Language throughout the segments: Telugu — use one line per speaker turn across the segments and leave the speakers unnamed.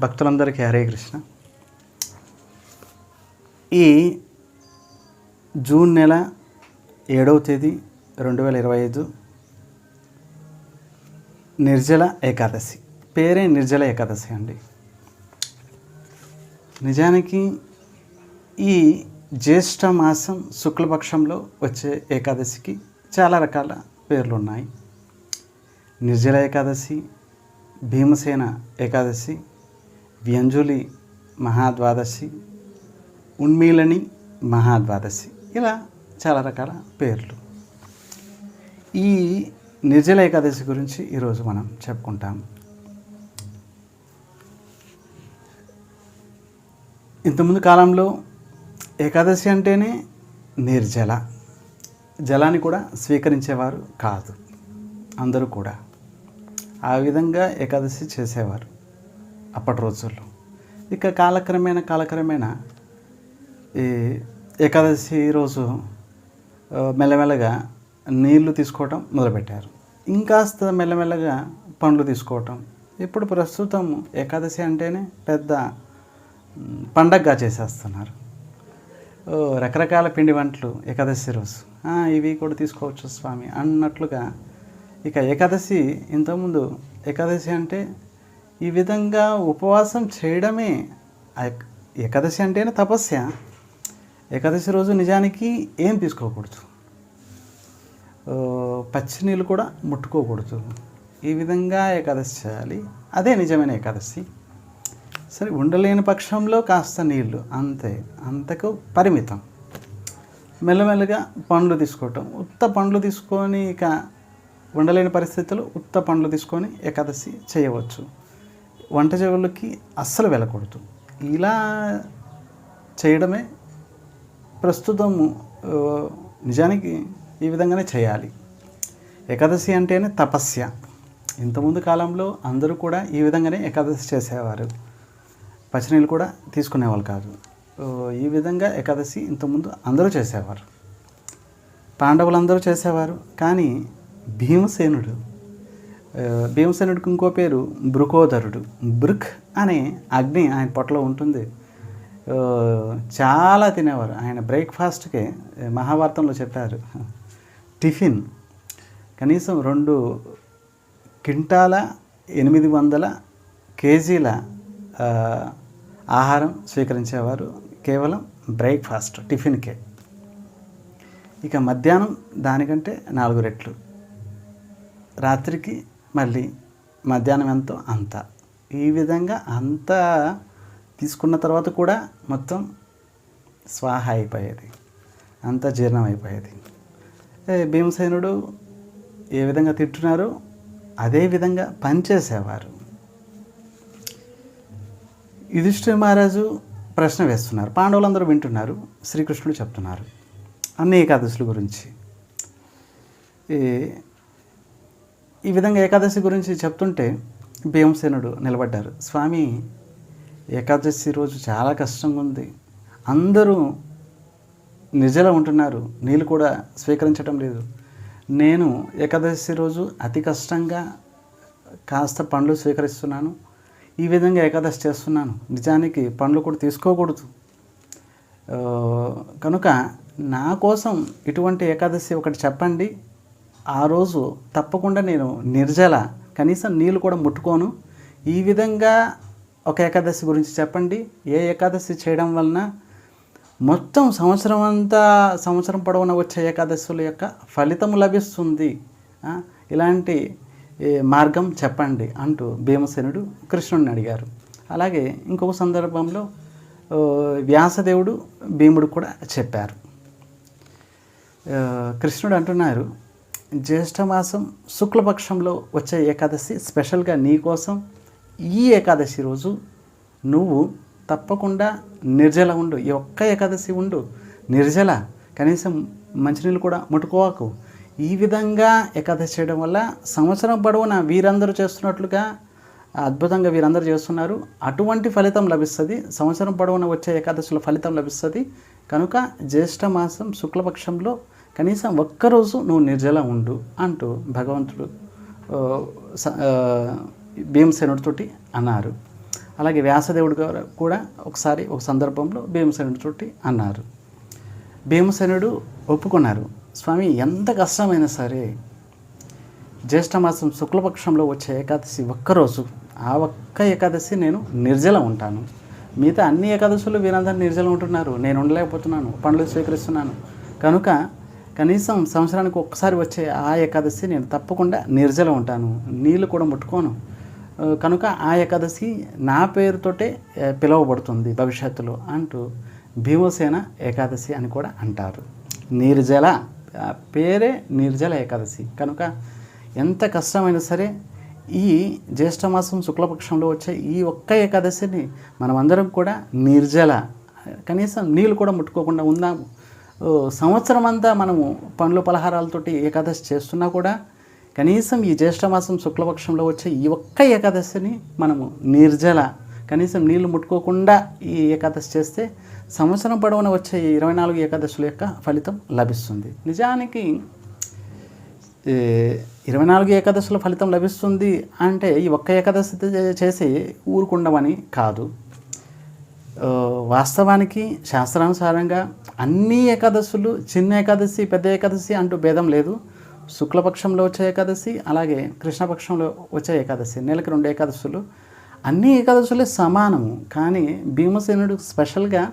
భక్తులందరికీ హరే కృష్ణ. ఈ జూన్ నెల ఏడవ తేదీ రెండు వేల ఇరవై ఐదు నిర్జల ఏకాదశి. పేరే నిర్జల ఏకాదశి అండి. నిజానికి ఈ జ్యేష్ఠ మాసం శుక్లపక్షంలో వచ్చే ఏకాదశికి చాలా రకాల పేర్లు ఉన్నాయి. నిర్జల ఏకాదశి భీమసేన ఏకాదశి వ్యంజులి మహాద్వాదశి ఉన్మీలని మహాద్వాదశి ఇలా చాలా రకాల పేర్లు. ఈ నిర్జల ఏకాదశి గురించి ఈరోజు మనం చెప్పుకుంటాం. ఇంతకుముందు కాలంలో ఏకాదశి అంటేనే నిర్జల. జలాన్ని కూడా స్వీకరించేవారు కాదు. అందరూ కూడా ఆ విధంగా ఏకాదశి చేసేవారు. అప్పటి రోజుల్లో. ఇక కాలక్రమేణా కాలక్రమేణా ఈ ఏకాదశి రోజు మెల్లమెల్లగా నీళ్ళు తీసుకోవటం మొదలుపెట్టారు. ఇంకాస్త మెల్లమెల్లగా పండ్లు తీసుకోవటం. ఇప్పుడు ప్రస్తుతం ఏకాదశి అంటేనే పెద్ద పండగగా చేసేస్తున్నారు. రకరకాల పిండి వంటలు ఏకాదశి రోజు. ఇవి కూడా తీసుకోవచ్చు స్వామి అన్నట్లుగా ఇక ఏకాదశి ఇంతకుముందు ఏకాదశి అంటే ఈ విధంగా ఉపవాసం చేయడమే ఏకాదశి అంటేనే తపస్య ఏకాదశి రోజు నిజానికి ఏం తీసుకోకూడదు. పచ్చి నీళ్ళు కూడా ముట్టుకోకూడదు. ఈ విధంగా ఏకాదశి చేయాలి. అదే నిజమైన ఏకాదశి. సరే ఉండలేని పక్షంలో కాస్త నీళ్ళు అంతే. అంతకు పరిమితం. మెల్లమెల్లగా పండ్లు తీసుకోవటం. ఉత్త పండ్లు తీసుకొని ఇక ఉండలేని పరిస్థితులు ఉత్త పండ్లు తీసుకొని ఏకాదశి చేయవచ్చు. వంట చెవులకి అస్సలు వెళ్ళకూడదు. ఇలా చేయడమే ప్రస్తుతం నిజానికి ఈ విధంగానే చేయాలి. ఏకాదశి అంటేనే తపస్య. ఇంతకుముందు కాలంలో అందరూ కూడా ఈ విధంగానే ఏకాదశి చేసేవారు. పచ్చనీళ్ళు కూడా తీసుకునేవాళ్ళు కాదు. ఈ విధంగా ఏకాదశి ఇంతకుముందు అందరూ చేసేవారు. పాండవులందరూ చేసేవారు. కానీ భీమసేనుడు భీమసేనుడికి ఇంకో పేరు బృకోదరుడు బృక్ అనే అగ్ని ఆయన పొట్టలో ఉంటుంది. చాలా తినేవారు. ఆయన బ్రేక్ఫాస్ట్కే మహాభారతంలో చెప్పారు. టిఫిన్ కనీసం రెండు క్వింటాల ఎనిమిది వందల కేజీల ఆహారం స్వీకరించేవారు. కేవలం బ్రేక్ఫాస్ట్ టిఫిన్కే. ఇక మధ్యాహ్నం దానికంటే నాలుగు రెట్లు. రాత్రికి మళ్ళీ మధ్యాహ్నం ఎంతో అంత. ఈ విధంగా అంత తీసుకున్న తర్వాత కూడా మొత్తం స్వాహ అయిపోయేది. అంత జీర్ణం అయిపోయేది. ఏ, భీమసేనుడు ఏ విధంగా తిట్టున్నారో అదే విధంగా పనిచేసేవారు. యుధిష్ఠిర మహారాజు ప్రశ్న వేస్తున్నారు. పాండవులందరూ వింటున్నారు. శ్రీకృష్ణుడు చెప్తున్నారు. అన్ని ఏకాదశుల గురించి. ఈ విధంగా ఏకాదశి గురించి చెప్తుంటే భీమసేనుడు నిలబడ్డారు. స్వామి ఏకాదశి రోజు చాలా కష్టంగా ఉంది. అందరూ నిజలో ఉంటున్నారు నీళ్ళు కూడా స్వీకరించడం లేదు. నేను ఏకాదశి రోజు అతి కష్టంగా కాస్త పండ్లు స్వీకరిస్తున్నాను. ఈ విధంగా ఏకాదశి చేస్తున్నాను. నిజానికి పండ్లు కూడా తీసుకోకూడదు. కనుక నా కోసం ఇటువంటి ఏకాదశి ఒకటి చెప్పండి. ఆ రోజు తప్పకుండా నేను నిర్జల కనీసం నీళ్ళు కూడా ముట్టుకోను. ఈ విధంగా ఒక ఏకాదశి గురించి చెప్పండి. ఏ ఏకాదశి చేయడం వలన మొత్తం సంవత్సరం అంతా సంవత్సరం పొడవునా వచ్చే ఏకాదశుల యొక్క ఫలితం లభిస్తుంది. ఇలాంటి మార్గం చెప్పండి అంటూ భీమసేనుడు కృష్ణుడిని అడిగారు. అలాగే ఇంకొక సందర్భంలో వ్యాసదేవుడు భీముడు కూడా చెప్పారు. కృష్ణుడు అంటున్నారు జ్యేష్ఠమాసం శుక్లపక్షంలో వచ్చే ఏకాదశి స్పెషల్గా నీ కోసం ఈ ఏకాదశి రోజు నువ్వు తప్పకుండా నిర్జల ఉండు. ఈ ఒక్క ఏకాదశి ఉండు. నిర్జల. కనీసం మంచినీళ్ళు కూడా ముట్టుకోవాకు. ఈ విధంగా ఏకాదశి చేయడం వల్ల సంవత్సరం పొడవునా వీరందరూ చేస్తున్నట్లుగా అద్భుతంగా వీరందరూ చేస్తున్నారు. అటువంటి ఫలితం లభిస్తుంది. సంవత్సరం పొడవున వచ్చే ఏకాదశిలో ఫలితం లభిస్తుంది. కనుక జ్యేష్ఠ మాసం శుక్లపక్షంలో కనీసం ఒక్కరోజు నువ్వు నిర్జల ఉండు అంటూ భగవంతుడు స- భీమసేనుడితోటి అన్నారు. అలాగే వ్యాసదేవుడు గారు కూడా ఒకసారి ఒక సందర్భంలో భీమసేనుడితోటి అన్నారు. భీమసేనుడు ఒప్పుకున్నారు. స్వామి ఎంత కష్టమైనా సరే జ్యేష్ఠమాసం శుక్లపక్షంలో వచ్చే ఏకాదశి ఒక్కరోజు ఆ ఒక్క ఏకాదశి నేను నిర్జల ఉంటాను. మిగతా అన్ని ఏకాదశులు వీరందరూ నిర్జలం ఉంటున్నారు. నేను ఉండలేకపోతున్నాను. పండ్లు స్వీకరిస్తున్నాను. కనుక కనీసం సంవత్సరానికి ఒక్కసారి వచ్చే ఆ ఏకాదశి నేను తప్పకుండా నిర్జల ఉంటాను. నీళ్ళు కూడా ముట్టుకోను. కనుక ఆ ఏకాదశి నా పేరుతోటే పిలువబడుతుంది భవిష్యత్తులో అంటూ భీమసేన ఏకాదశి అని కూడా అంటారు. నిర్జల పేరే నిర్జల ఏకాదశి. కనుక ఎంత కష్టమైనా సరే ఈ జ్యేష్ఠమాసం శుక్లపక్షంలో వచ్చే ఈ ఒక్క ఏకాదశిని మనమందరం కూడా నిర్జల కనీసం నీళ్ళు కూడా ముట్టుకోకుండా ఉందాము. సంవత్సరం అంతా మనము పండ్లు పలహారాలతోటి ఏకాదశి చేస్తున్నా కూడా కనీసం ఈ జ్యేష్ఠమాసం శుక్లపక్షంలో వచ్చే ఈ ఒక్క ఏకాదశిని మనము నిర్జల కనీసం నీళ్ళు ముట్టుకోకుండా ఈ ఏకాదశి చేస్తే సంవత్సరం పొడవున వచ్చే ఈ ఇరవై నాలుగు ఏకాదశుల యొక్క ఫలితం లభిస్తుంది. నిజానికి ఇరవై నాలుగు ఏకాదశుల ఫలితం లభిస్తుంది అంటే ఈ ఒక్క ఏకాదశి చేసి ఊరుకుండమని కాదు. వాస్తవానికి శాస్త్రానుసారంగా అన్ని ఏకాదశులు చిన్న ఏకాదశి పెద్ద ఏకాదశి అంటూ భేదం లేదు. శుక్లపక్షంలో వచ్చే ఏకాదశి అలాగే కృష్ణపక్షంలో వచ్చే ఏకాదశి నెలకి రెండు ఏకాదశులు. అన్ని ఏకాదశులే సమానము కానీ భీమసేనుడు స్పెషల్గా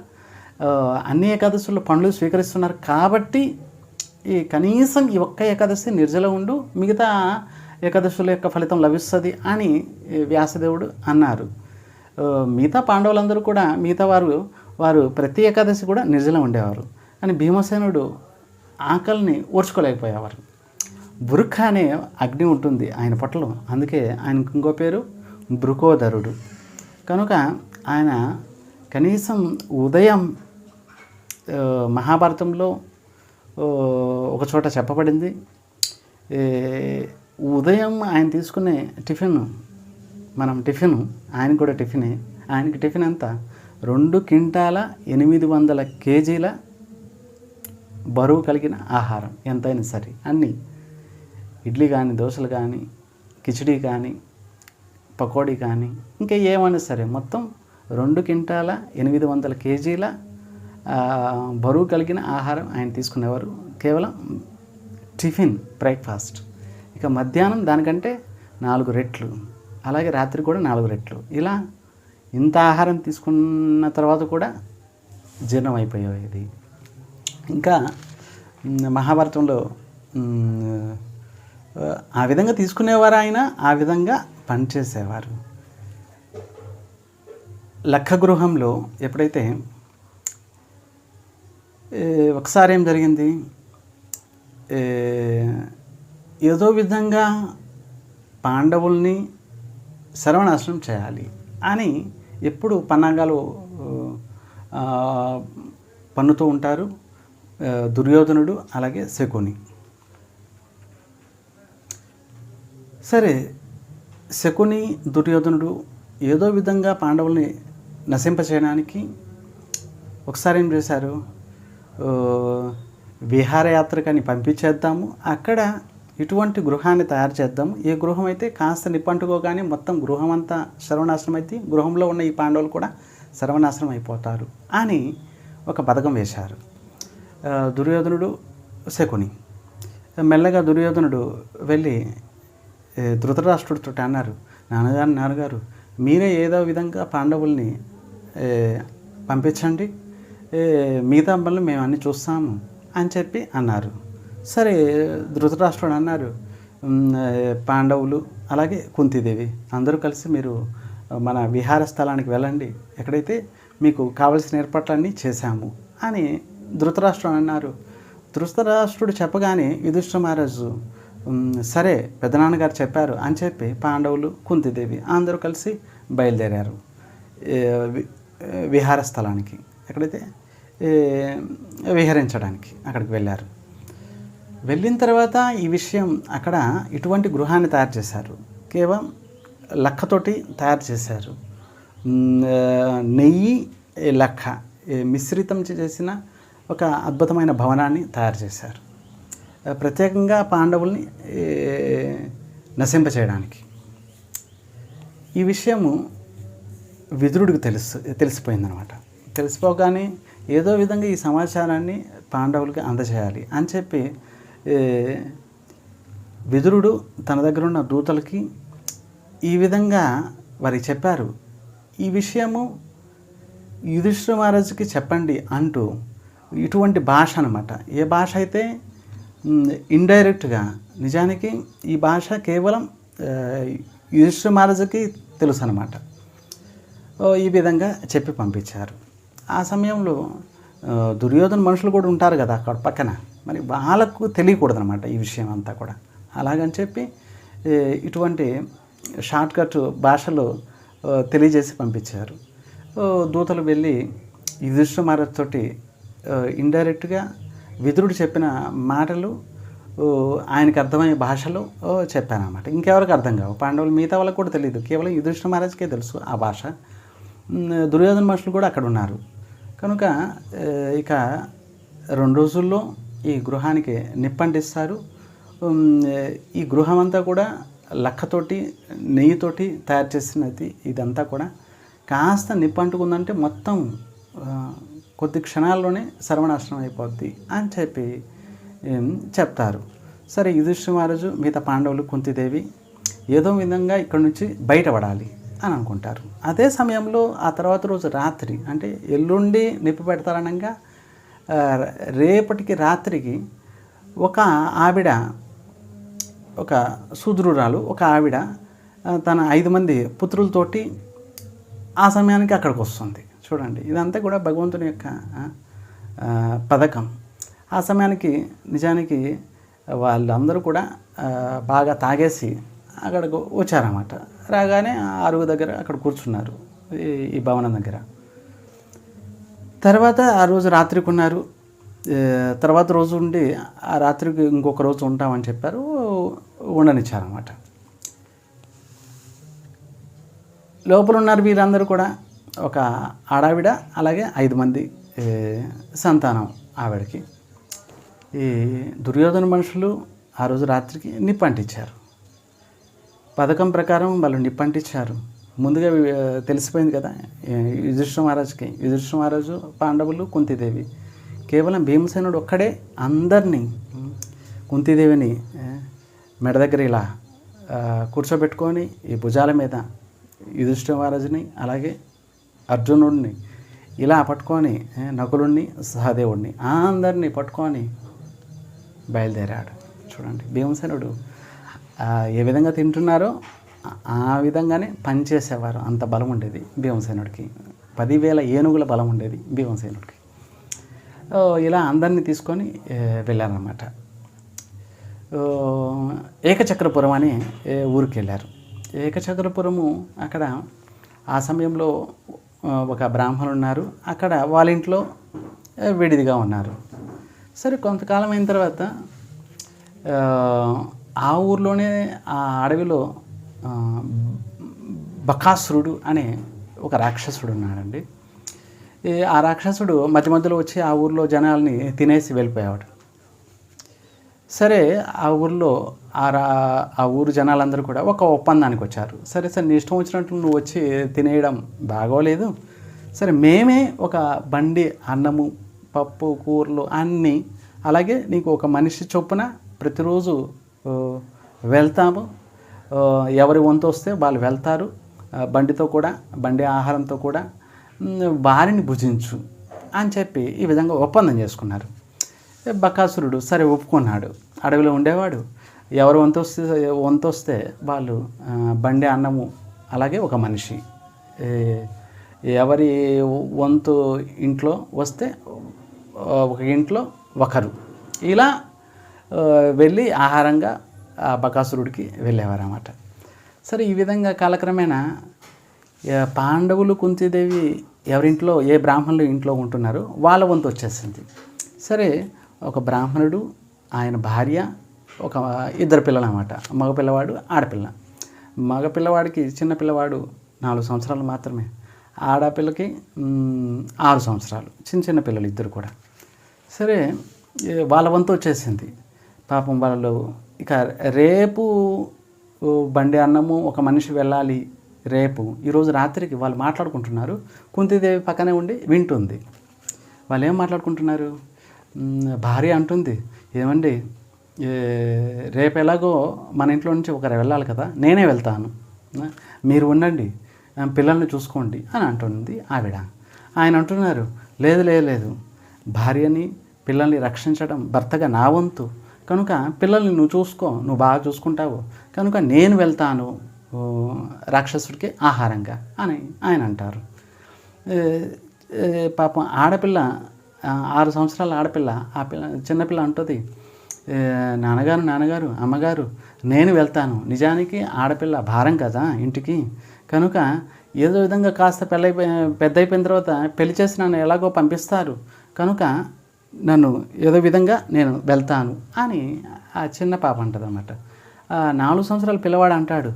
అన్ని ఏకాదశులు పండ్లు స్వీకరిస్తున్నారు కాబట్టి ఈ కనీసం ఈ ఒక్క ఏకాదశి నిర్జల ఉండు మిగతా ఏకాదశుల యొక్క ఫలితం లభిస్తుంది అని వ్యాసదేవుడు అన్నారు. మిగతా పాండవులందరూ కూడా మిగతా వారు వారు ప్రతి ఏకాదశి కూడా నిర్జలం ఉండేవారు. కానీ భీమసేనుడు ఆకలిని ఓర్చుకోలేకపోయేవారు. బురుఖ అనే అగ్ని ఉంటుంది ఆయన పొట్టలో. అందుకే ఆయనకు ఇంకో పేరు బృకోదరుడు కనుక ఆయన కనీసం ఉదయం మహాభారతంలో ఒక చోట చెప్పబడింది. ఉదయం ఆయన తీసుకునే టిఫిన్ మనం టిఫిన్ ఆయన కూడా టిఫినే. ఆయనకి టిఫిన్ ఎంత? రెండు క్వింటాల ఎనిమిది వందల కేజీల బరువు కలిగిన ఆహారం. ఎంతైనా సరే. అన్నీ. ఇడ్లీ కానీ దోశలు కానీ కిచిడీ కానీ పకోడీ కానీ ఇంకా ఏమైనా సరే. మొత్తం రెండు క్వింటాల ఎనిమిది వందల కేజీల బరువు కలిగిన ఆహారం ఆయన తీసుకునేవారు. కేవలం టిఫిన్ బ్రేక్ఫాస్ట్. ఇక మధ్యాహ్నం దానికంటే నాలుగు రెట్లు. అలాగే రాత్రి కూడా నాలుగు రెట్లు. ఇలా ఇంత ఆహారం తీసుకున్న తర్వాత కూడా జీర్ణం అయిపోయేది. ఇంకా మహాభారతంలో ఆ విధంగా తీసుకునేవారు ఆయన ఆ విధంగా పనిచేసేవారు. లక్క గృహంలో ఎప్పుడైతే ఒకసారి ఏం జరిగింది? ఏదో విధంగా పాండవుల్ని సర్వనాశనం చేయాలి అని ఎప్పుడు పన్నాగాలు పన్నుతూ ఉంటారు దుర్యోధనుడు అలాగే శకుని. సరే శకుని దుర్యోధనుడు ఏదో విధంగా పాండవుల్ని నశింపచేయడానికి ఒకసారి ఏం చేశారు? విహారయాత్ర విహారయాత్రకని పంపించేద్దాము. అక్కడ ఇటువంటి గృహాన్ని తయారు చేద్దాం. ఏ గృహం అయితే కాస్త నిప్పంటుకోగానే మొత్తం గృహం అంతా సర్వనాశనం అయితే గృహంలో ఉన్న ఈ పాండవులు కూడా సర్వనాశనం అయిపోతారు అని ఒక పథకం వేశారు. దుర్యోధనుడు శకుని. మెల్లగా దుర్యోధనుడు వెళ్ళి ధృతరాష్ట్రుడితో అన్నారు నాన్నగారు నాన్నగారు మీరే ఏదో విధంగా పాండవుల్ని పంపించండి. మిగతా పనులు మేము అన్నీ చూస్తాము అని చెప్పి అన్నారు. సరే ధృతరాష్ట్రుడు అన్నారు పాండవులు అలాగే కుంతిదేవి అందరూ కలిసి మీరు మన విహార స్థలానికి వెళ్ళండి. ఎక్కడైతే మీకు కావలసిన ఏర్పాట్లన్నీ చేశాము అని ధృతరాష్ట్రుడు అన్నారు. ధృతరాష్ట్రుడు చెప్పగానే యుధిష్ఠ మహారాజు సరే పెద్దనాన్నగారు చెప్పారు అని చెప్పి పాండవులు కుంతిదేవి అందరూ కలిసి బయలుదేరారు. విహార స్థలానికి ఎక్కడైతే విహరించడానికి అక్కడికి వెళ్ళారు. వెళ్ళిన తర్వాత ఈ విషయం అక్కడ ఇటువంటి గృహాన్ని తయారు చేశారు. కేవలం లక్కతోటి తయారు చేశారు. నెయ్యి లక్క మిశ్రితం చేసిన ఒక అద్భుతమైన భవనాన్ని తయారు చేశారు. ప్రత్యేకంగా పాండవుల్ని నశింప చేయడానికి. ఈ విషయము విదురుడికి తెలుసు తెలిసిపోయిందనమాట. తెలిసిపోగానే ఏదో విధంగా ఈ సమాచారాన్ని పాండవులకి అందజేయాలి అని చెప్పి విదురుడు తన దగ్గర ఉన్న దూతలకి ఈ విధంగా వారికి చెప్పారు. ఈ విషయము యుధిష్ఠిర మహారాజుకి చెప్పండి అంటూ ఇటువంటి భాష అనమాట ఏ భాష అయితే ఇండైరెక్ట్గా నిజానికి ఈ భాష కేవలం ఆ, యుధిష్ఠిర మహారాజుకి తెలుసు అనమాట ఈ విధంగా చెప్పి పంపించారు. ఆ సమయంలో దుర్యోధన మనుషులు కూడా ఉంటారు కదా అక్కడ పక్కన. మరి వాళ్ళకు తెలియకూడదు అనమాట ఈ విషయం అంతా కూడా. అలాగని చెప్పి ఇటువంటి షార్ట్కట్ భాషలో తెలియజేసి పంపించారు. దూతలు వెళ్ళి యుధిష్ఠ మహారాజుతోటి ఇండైరెక్ట్గా విదురుడు చెప్పిన మాటలు ఆయనకు ఆయనకి అర్థమయ్యే భాషలో చెప్పానమాట ఇంకెవరికి అర్థం కావు. పాండవులు మిగతా వాళ్ళకి కూడా తెలియదు. కేవలం యుధిష్ఠ మహారాజ్కే తెలుసు ఆ భాష. దుర్యోధన మనుషులు కూడా అక్కడ ఉన్నారు. కనుక ఇక రెండు రోజుల్లో ఈ గృహానికి నిప్పంటిస్తారు. ఈ గృహం అంతా కూడా లక్కతోటి నెయ్యితోటి తయారు చేసినది ఇదంతా కూడా. కాస్త నిప్పంటుకుందంటే మొత్తం కొద్ది క్షణాల్లోనే సర్వనాశనం అయిపోద్ది అని చెప్పి చెప్తారు. సరే యుధిష్ఠిర మహారాజు మిగతా పాండవులు కుంతిదేవి ఏదో విధంగా ఇక్కడ నుంచి బయటపడాలి అని అనుకుంటారు. అదే సమయంలో ఆ తర్వాత రోజు రాత్రి అంటే ఎల్లుండి నిప్పు పెడతారనగా రేపటికి రాత్రికి ఒక ఆవిడ ఒక శూద్రురాలు ఒక ఆవిడ తన ఐదు మంది పుత్రులతోటి ఆ సమయానికి అక్కడికి వస్తుంది. చూడండి ఇదంతా కూడా భగవంతుని యొక్క పథకం. ఆ సమయానికి నిజానికి వాళ్ళందరూ కూడా బాగా తాగేసి అక్కడికి వచ్చారన్నమాట. రాగానే ఆ దగ్గర అక్కడ కూర్చున్నారు ఈ ఈ భవనం దగ్గర. తర్వాత ఆ రోజు రాత్రికి ఉన్నారు. తర్వాత రోజు ఉండి ఆ రాత్రికి ఇంకొక రోజు ఉంటామని చెప్పారు. ఉండనిచ్చారనమాట లోపల ఉన్నారు వీరందరూ కూడా. ఒక ఆడావిడ అలాగే ఐదు మంది సంతానం ఆవిడకి. ఈ దుర్యోధన మనుషులు ఆ రోజు రాత్రికి నిప్పంటించారు పథకం ప్రకారం వాళ్ళు నిప్పంటించారు ముందుగా తెలిసిపోయింది కదా యుధిష్ఠ మహారాజుకి. యుధిష్ఠ మహారాజు పాండవులు కుంతిదేవి. కేవలం భీమసేనుడు ఒక్కడే అందరినీ కుంతిదేవిని మెడ దగ్గర ఇలా కూర్చోబెట్టుకొని ఈ భుజాల మీద యుధిష్ఠ మహారాజుని అలాగే అర్జునుడిని ఇలా పట్టుకొని నకులుణ్ణి సహదేవుడిని అందరినీ పట్టుకొని బయలుదేరాడు. చూడండి భీమసేనుడు ఏ విధంగా తింటున్నారో ఆ- విధంగానే పనిచేసేవారు. అంత బలం ఉండేది భీమసేనుడికి. పదివేల ఏనుగుల బలం ఉండేది భీమసేనుడికి. ఇలా అందరినీ తీసుకొని వెళ్ళారనమాట వెళ్ళారన్నమాట. ఏకచక్రపురం అని ఊరికి వెళ్ళారు ఏకచక్రపురము అక్కడ ఆ సమయంలో ఒక బ్రాహ్మణులు ఉన్నారు. అక్కడ వాళ్ళ ఇంట్లో విడిదిగా ఉన్నారు. సరే కొంతకాలం అయిన తర్వాత ఆ, ఊర్లోనే ఆ అడవిలో బకాసురుడు అనే ఒక రాక్షసుడు ఉన్నాడండి. ఈ ఆ రాక్షసుడు మధ్య మధ్యలో వచ్చి ఆ ఊర్లో జనాల్ని తినేసి వెళ్ళిపోయేవాడు. సరే ఆ ఊర్లో ఆ రా ఆ ఊరు జనాలందరూ కూడా ఒక ఒప్పందానికి వచ్చారు. సరే సరే నీ ఇష్టం వచ్చినట్టు నువ్వు వచ్చి తినేయడం బాగోలేదు. సరే మేమే ఒక బండి అన్నము పప్పు కూరలు అన్నీ అలాగే నీకు ఒక మనిషి చొప్పున ప్రతిరోజు వెళ్తాము. ఎవరి వంతు వస్తే వాళ్ళు వెళ్తారు. బండితో కూడా బండి ఆహారంతో కూడా వారిని భుజించు అని చెప్పి ఈ విధంగా ఒప్పందం చేసుకున్నారు. బకాసురుడు సరే ఒప్పుకున్నాడు. అడవిలో ఉండేవాడు. ఎవరు వంతు వస్తే వంతు వస్తే వాళ్ళు బండి అన్నము అలాగే ఒక మనిషి. ఎవరి వంతు ఇంట్లో వస్తే ఒక ఇంట్లో ఒకరు. ఇలా వెళ్ళి ఆహారంగా బకాసురుడికి వెళ్ళేవారన్నమాట. సరే ఈ విధంగా కాలక్రమేణా పాండవులు కుంతీదేవి ఎవరింట్లో ఏ బ్రాహ్మణులు ఇంట్లో ఉంటున్నారో వాళ్ళ వంతు వచ్చేసింది. సరే ఒక బ్రాహ్మణుడు ఆయన భార్య ఒక ఇద్దరు పిల్లలు అనమాట మగ పిల్లవాడు ఆడపిల్ల. మగ పిల్లవాడికి చిన్న పిల్లవాడు నాలుగు సంవత్సరాలు మాత్రమే. ఆడపిల్లకి ఆరు సంవత్సరాలు. చిన్న చిన్న పిల్లలు ఇద్దరు కూడా. సరే వాళ్ళ వంతు వచ్చేసింది. పాపం వాళ్ళు ఇక రేపు బండి అన్నము ఒక మనిషి వెళ్ళాలి రేపు. ఈరోజు రాత్రికి వాళ్ళు మాట్లాడుకుంటున్నారు. కుంతిదేవి పక్కనే ఉండి వింటుంది. వాళ్ళు ఏం మాట్లాడుకుంటున్నారు? భార్య అంటుంది. ఏమండి? రేపు ఎలాగో మన ఇంట్లో నుంచి ఒకరు వెళ్ళాలి కదా నేనే వెళ్తాను. మీరు ఉండండి పిల్లల్ని చూసుకోండి అని అంటుంది ఆవిడ. ఆయన అంటున్నారు లేదు లేదు లేదు. భార్యని పిల్లల్ని రక్షించడం భర్తగా నా వంతు. కనుక పిల్లల్ని నువ్వు చూసుకో నువ్వు బాగా చూసుకుంటావు. కనుక నేను వెళ్తాను రాక్షసుడికి ఆహారంగా అని ఆయన అంటారు. పాపం ఆడపిల్ల ఆరు సంవత్సరాల ఆడపిల్ల ఆ పిల్ల చిన్నపిల్ల అంటుంది నాన్నగారు నాన్నగారు అమ్మగారు నేను వెళ్తాను. నిజానికి ఆడపిల్ల భారం కదా ఇంటికి. కనుక ఏదో విధంగా కాస్త పెళ్ళై పెద్ద అయిపోయిన తర్వాత పెళ్ళి చేసి నన్ను ఎలాగో పంపిస్తారు. కనుక నన్ను ఏదో విధంగా నేను వెళ్తాను అని ఆ చిన్న పాప అంటుంది నాలుగు సంవత్సరాల పిల్లవాడు అంటాడు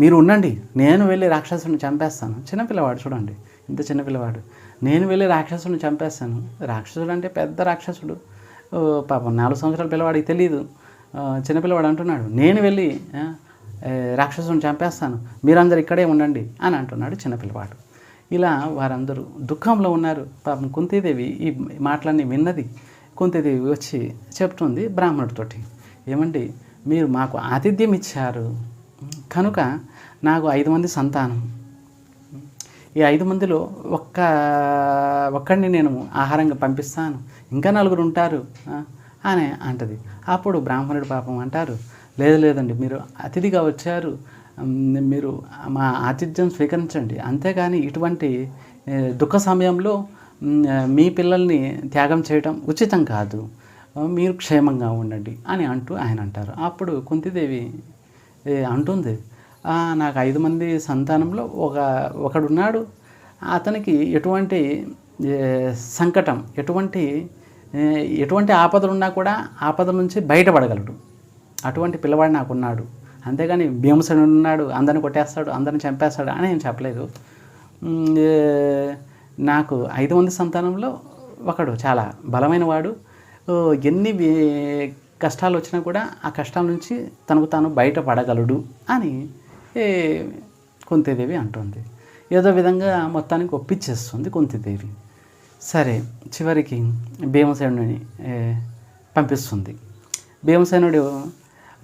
మీరు ఉండండి నేను వెళ్ళి రాక్షసుని చంపేస్తాను. చిన్న పిల్లవాడు చూడండి ఇంత చిన్న పిల్లవాడు నేను వెళ్ళి రాక్షసుని చంపేస్తాను. రాక్షసుడు అంటే పెద్ద రాక్షసుడు. ఓ, పాపం నాలుగు సంవత్సరాల పిల్లవాడికి తెలియదు చిన్నపిల్లవాడు చిన్న పిల్లవాడు అంటున్నాడు నేను వెళ్ళి రాక్షసుని చంపేస్తాను మీరందరూ ఇక్కడే ఉండండి అని అంటున్నాడు చిన్నపిల్లవాడు ఇలా వారందరూ దుఃఖంలో ఉన్నారు. పాపం కుంతీదేవి ఈ మాటలన్నీ విన్నది. కుంతీదేవి వచ్చి చెప్తుంది బ్రాహ్మణుడితోటి. ఏమండి మీరు మాకు ఆతిథ్యం ఇచ్చారు. కనుక నాకు ఐదు మంది సంతానం. ఈ ఐదు మందిలో ఒక్క ఒక్కడిని నేను ఆహారంగా పంపిస్తాను. ఇంకా నలుగురు ఉంటారు. అనే అని అంటది. అప్పుడు బ్రాహ్మణుడు పాపం అంటారు లేదు లేదండి మీరు అతిథిగా వచ్చారు. మీరు మా ఆతిథ్యం స్వీకరించండి. అంతేగాని ఇటువంటి దుఃఖ సమయంలో మీ పిల్లల్ని త్యాగం చేయడం ఉచితం కాదు. మీరు క్షేమంగా ఉండండి అని అంటూ ఆయన అంటారు. అప్పుడు కుంతిదేవి అంటుంది నాకు ఐదు మంది సంతానంలో ఒక ఒకడున్నాడు. అతనికి ఎటువంటి సంకటం ఎటువంటి ఎటువంటి ఆపదలు ఉన్నా కూడా ఆపద నుంచి బయటపడగలడు. అటువంటి పిల్లవాడు నాకున్నాడు. అంతేగాని భీమసేనుడు ఉన్నాడు అందరిని కొట్టేస్తాడు అందరిని చంపేస్తాడు అని నేను చెప్పలేదు. నాకు ఐదు మంది సంతానంలో ఒకడు చాలా బలమైన వాడు. ఎన్ని కష్టాలు వచ్చినా కూడా ఆ కష్టాల నుంచి తనకు తాను బయటపడగలడు అని కుంతిదేవి అంటుంది. ఏదో విధంగా మొత్తానికి ఒప్పించేస్తుంది కుంతిదేవి. సరే చివరికి భీమసేనుడిని పంపిస్తుంది. భీమసేనుడు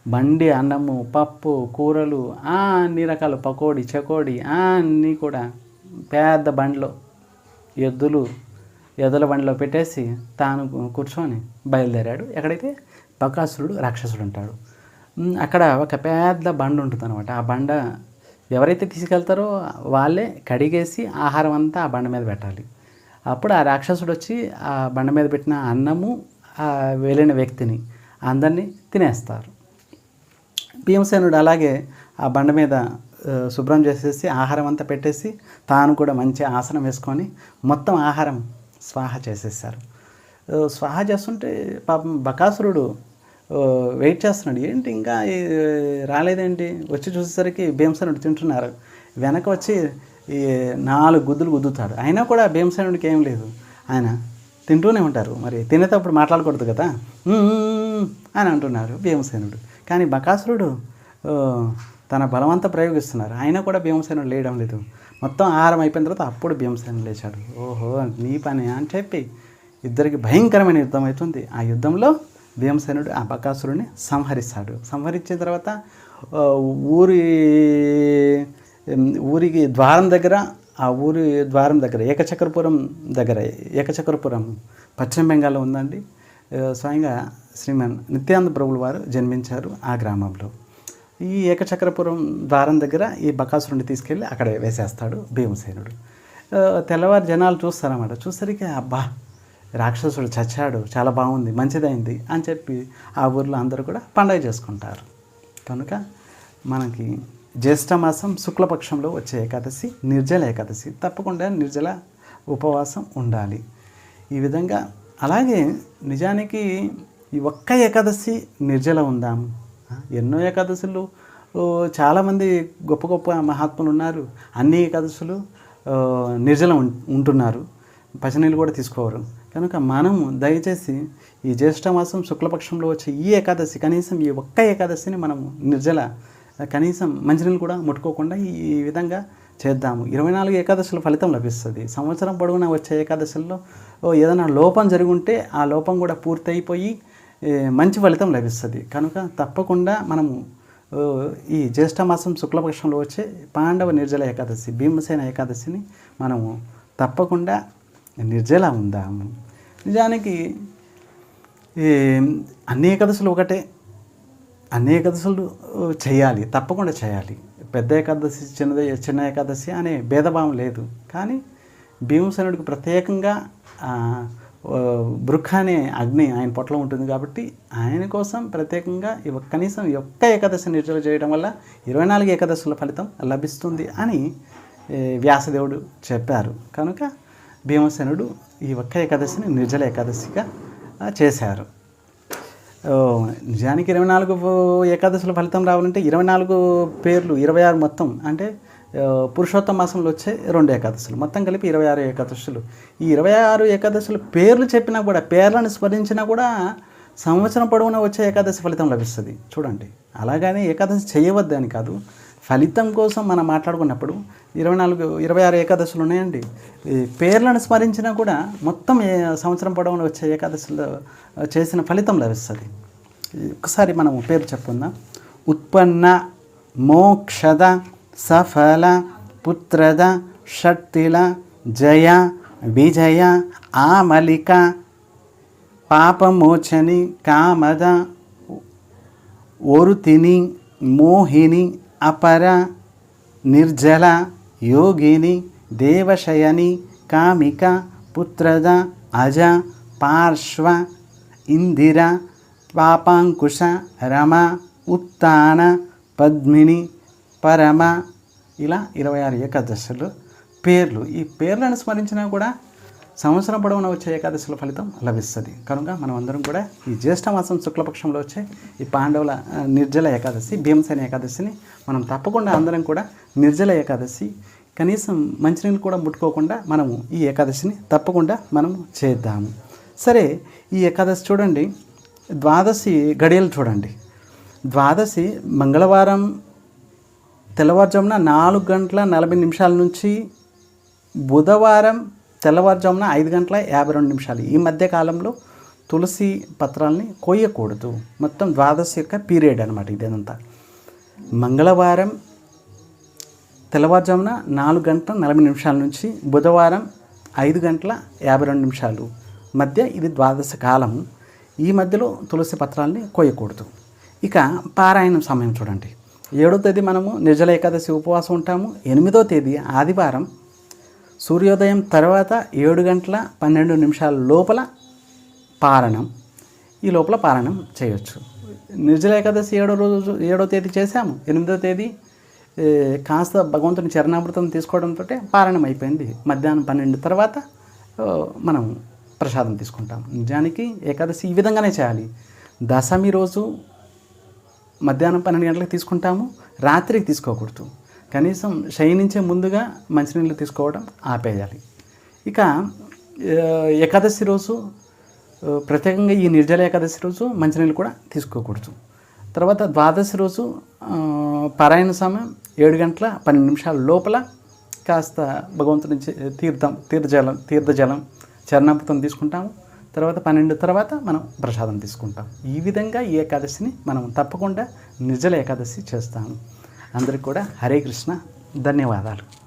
బండి అన్నము పప్పు కూరలు అన్ని రకాల పకోడీ చకోడి అన్నీ కూడా పెద్ద బండిలో ఎద్దులు ఎద్దుల బండిలో పెట్టేసి తాను కూర్చొని బయలుదేరాడు. ఎక్కడైతే బకాసురుడు రాక్షసుడు ఉంటాడు. అక్కడ ఒక పెద్ద బండ ఉంటుంది అనమాట ఆ బండ ఎవరైతే తీసుకెళ్తారో వాళ్ళే కడిగేసి ఆహారం అంతా ఆ బండ మీద పెట్టాలి. అప్పుడు ఆ రాక్షసుడు వచ్చి ఆ బండ మీద పెట్టిన అన్నము వేలిన వెళ్ళిన వ్యక్తిని అందరినీ తినేస్తారు. భీమసేనుడు అలాగే ఆ బండ మీద శుభ్రం చేసేసి ఆహారం అంతా పెట్టేసి తాను కూడా మంచి ఆసనం వేసుకొని మొత్తం ఆహారం స్వాహ చేసేసారు స్వాహ చేస్తుంటే పాపం బకాసురుడు వెయిట్ చేస్తున్నాడు. ఏంటి ఇంకా రాలేదేంటి? వచ్చి చూసేసరికి భీమసేనుడు తింటున్నారు. వెనక వచ్చి ఈ నాలుగు గుద్దులు గుద్దుతాడు. అయినా కూడా భీమసేనుడికి ఏం లేదు. ఆయన తింటూనే ఉంటారు. మరి తినేటప్పుడు మాట్లాడకూడదు కదా? అని అంటున్నారు భీమసేనుడు కానీ బకాసురుడు తన బలమంతా ప్రయోగిస్తున్నారు. ఆయన కూడా భీమసేనుడు లేయడం లేదు. మొత్తం ఆహారం అయిపోయిన తర్వాత అప్పుడు భీమసేనుడు లేచాడు. ఓహో నీ పని అని చెప్పి ఇద్దరికి భయంకరమైన యుద్ధం అవుతుంది. ఆ యుద్ధంలో భీమసేనుడు ఆ బకాసురుడిని సంహరిస్తాడు. సంహరించిన తర్వాత ఊరి ఊరికి ద్వారం దగ్గర ఆ ఊరి ద్వారం దగ్గర ఏకచక్రపురం దగ్గర ఏకచక్రపురం పశ్చిమ బెంగాల్లో ఉందండి. స్వయంగా శ్రీమన్ నిత్యానంద ప్రభులు వారు జన్మించారు ఆ గ్రామంలో. ఈ ఏకచక్రపురం ద్వారం దగ్గర ఈ బకాసురుడిని తీసుకెళ్ళి అక్కడ వేసేస్తాడు భీమసేనుడు. తెల్లవారు జనాలు చూస్తారన్నమాట. చూసరికి అబ్బా రాక్షసుడు చచ్చాడు చాలా బాగుంది మంచిదైంది అని చెప్పి ఆ ఊర్లో అందరూ కూడా పండగ చేసుకుంటారు. కనుక మనకి జ్యేష్ఠమాసం శుక్లపక్షంలో వచ్చే ఏకాదశి నిర్జల ఏకాదశి. తప్పకుండా నిర్జల ఉపవాసం ఉండాలి. ఈ విధంగా అలాగే నిజానికి ఈ ఒక్క ఏకాదశి నిర్జల ఉందాం ఎన్నో ఏకాదశులు చాలామంది గొప్ప గొప్ప మహాత్ములు ఉన్నారు. అన్ని ఏకాదశులు నిర్జలం ఉం- ఉంటున్నారు. పచ్చనీళ్ళు కూడా తీసుకోవరు కనుక మనము దయచేసి ఈ జ్యేష్ఠమాసం శుక్లపక్షంలో వచ్చే ఈ ఏకాదశి కనీసం ఈ ఒక్క ఏకాదశిని మనము నిర్జల కనీసం మంచినీళ్ళు కూడా ముట్టుకోకుండా ఈ విధంగా చేద్దాము. ఇరవై నాలుగు ఏకాదశుల ఫలితం లభిస్తుంది. సంవత్సరం పొడవునా వచ్చే ఏకాదశుల్లో ఏదైనా లోపం జరుగుంటే ఉంటే ఆ లోపం కూడా పూర్తయిపోయి మంచి ఫలితం లభిస్తుంది. కనుక తప్పకుండా మనము ఈ జ్యేష్ఠ మాసం శుక్లపక్షంలో వచ్చే పాండవ నిర్జల ఏకాదశి భీమసేన ఏకాదశిని మనము తప్పకుండా నిర్జల ఉందాము. నిజానికి అన్ని ఏకాదశులు ఒకటే. అన్ని ఏకాదశులు చేయాలి. తప్పకుండా చేయాలి. పెద్ద ఏకాదశి చిన్నది చిన్న ఏకాదశి అనే భేదభావం లేదు. కానీ భీమసేనుడికి ప్రత్యేకంగా ఆ, బృఖ అనే అగ్ని ఆయన పొట్టలో ఉంటుంది కాబట్టి ఆయన కోసం ప్రత్యేకంగా ఈ కనీసం ఒక్క ఏకాదశి నిర్జల చేయడం వల్ల ఇరవై నాలుగు ఏకాదశుల ఫలితం లభిస్తుంది అని వ్యాసదేవుడు చెప్పారు. కనుక భీమసేనుడు ఈ ఒక్క ఏకాదశిని నిర్జల ఏకాదశిగా చేశారు. నిజానికి ఇరవై నాలుగు ఏకాదశుల ఫలితం రావాలంటే ఇరవై నాలుగు పేర్లు ఇరవై ఆరు మొత్తం అంటే పురుషోత్తమ మాసంలో వచ్చే రెండు ఏకాదశులు. మొత్తం కలిపి ఇరవై ఆరు ఏకాదశులు. ఈ ఇరవై ఆరు ఏకాదశులు పేర్లు చెప్పినా కూడా పేర్లను స్మరించినా కూడా సంవత్సరం పొడవునా వచ్చే ఏకాదశి ఫలితం లభిస్తుంది. చూడండి. అలాగనే ఏకాదశి చేయవద్దని కాదు. ఫలితం కోసం మనం మాట్లాడుకున్నప్పుడు ఇరవై నాలుగు ఇరవై ఆరు ఏకాదశులు ఉన్నాయండి. ఈ పేర్లను స్మరించినా కూడా మొత్తం ఏ సంవత్సరం పొడవున వచ్చే ఏకాదశిలో చేసిన ఫలితం లభిస్తుంది. ఒకసారి మనం పేరు చెప్పుకుందాం. ఉత్పన్న మోక్షద సఫల పుత్రద షట్టిల జయ విజయ ఆమలిక పాపమోచని కామద ఒరుతిని మోహిని అపర నిర్జల యోగిని దేవశయని కామిక పుత్రద అజ పార్శ్వ ఇందిర పాపాంకుశ రమ ఉత్తాన పద్మిని పరమ ఇలా ఇరవై ఆరు ఏకాదశులు పేర్లు. ఈ పేర్లను స్మరించినా కూడా సంవత్సరం పొడవునా వచ్చే ఏకాదశుల ఫలితం లభిస్తుంది. కనుక మనం అందరం కూడా ఈ జ్యేష్ఠమాసం శుక్లపక్షంలో వచ్చే ఈ పాండవుల నిర్జల ఏకాదశి భీమసేన ఏకాదశిని మనం తప్పకుండా అందరం కూడా నిర్జల ఏకాదశి కనీసం మంచినీళ్ళు కూడా ముట్టుకోకుండా మనము ఈ ఏకాదశిని తప్పకుండా మనము చేద్దాము. సరే ఈ ఏకాదశి చూడండి. ద్వాదశి గడియలు చూడండి. ద్వాదశి మంగళవారం తెల్లవారుజామున నాలుగు గంటల నలభై నిమిషాల నుంచి బుధవారం తెల్లవారుజామున ఐదు గంటల యాభై రెండు నిమిషాలు. ఈ మధ్య కాలంలో తులసి పత్రాలని కొయ్యకూడదు. మొత్తం ద్వాదశి యొక్క పీరియడ్ అనమాట ఇదేనంతా. మంగళవారం తెల్లవారుజామున నాలుగు గంటల నలభై నిమిషాల నుంచి బుధవారం ఐదు గంటల యాభై రెండు నిమిషాలు. మధ్య ఇది ద్వాదశ కాలము ఈ మధ్యలో తులసి పత్రాలని కోయకూడదు ఇక పారాయణం సమయం చూడండి. ఏడో తేదీ మనము నిర్జల ఏకాదశి ఉపవాసం ఉంటాము. ఎనిమిదో తేదీ ఆదివారం సూర్యోదయం తర్వాత ఏడు గంటల పన్నెండు నిమిషాల లోపల పారణం. ఈ లోపల పారణం చేయొచ్చు. నిర్జల ఏకాదశి ఏడో రోజు ఏడో తేదీ చేశాము. ఎనిమిదో తేదీ కాస్త భగవంతుని చరణామృతం తీసుకోవడంతో పారణం అయిపోయింది. మధ్యాహ్నం పన్నెండు తర్వాత మనం ప్రసాదం తీసుకుంటాం నిజానికి ఏకాదశి ఈ విధంగానే చేయాలి. దశమి రోజు మధ్యాహ్నం పన్నెండు గంటలకు తీసుకుంటాము. రాత్రికి తీసుకోకూడదు. కనీసం శయనించే ముందుగా మంచినీళ్ళు తీసుకోవడం ఆపేయాలి. ఇక ఏకాదశి రోజు ప్రత్యేకంగా ఈ నిర్జల ఏకాదశి రోజు మంచినీళ్ళు కూడా తీసుకోకూడదు. తర్వాత ద్వాదశి రోజు పారాయణ సమయం ఏడు గంటల పన్నెండు నిమిషాల లోపల కాస్త భగవంతుని తీర్థం తీర్థజలం తీర్థజలం చరణామృతం తీసుకుంటాము. తర్వాత పన్నెండు తర్వాత మనం ప్రసాదం తీసుకుంటాం ఈ విధంగా ఈ ఏకాదశిని మనం తప్పకుండా నిర్జల ఏకాదశి చేస్తాము. అందరికి కూడా హరే కృష్ణ. ధన్యవాదాలు.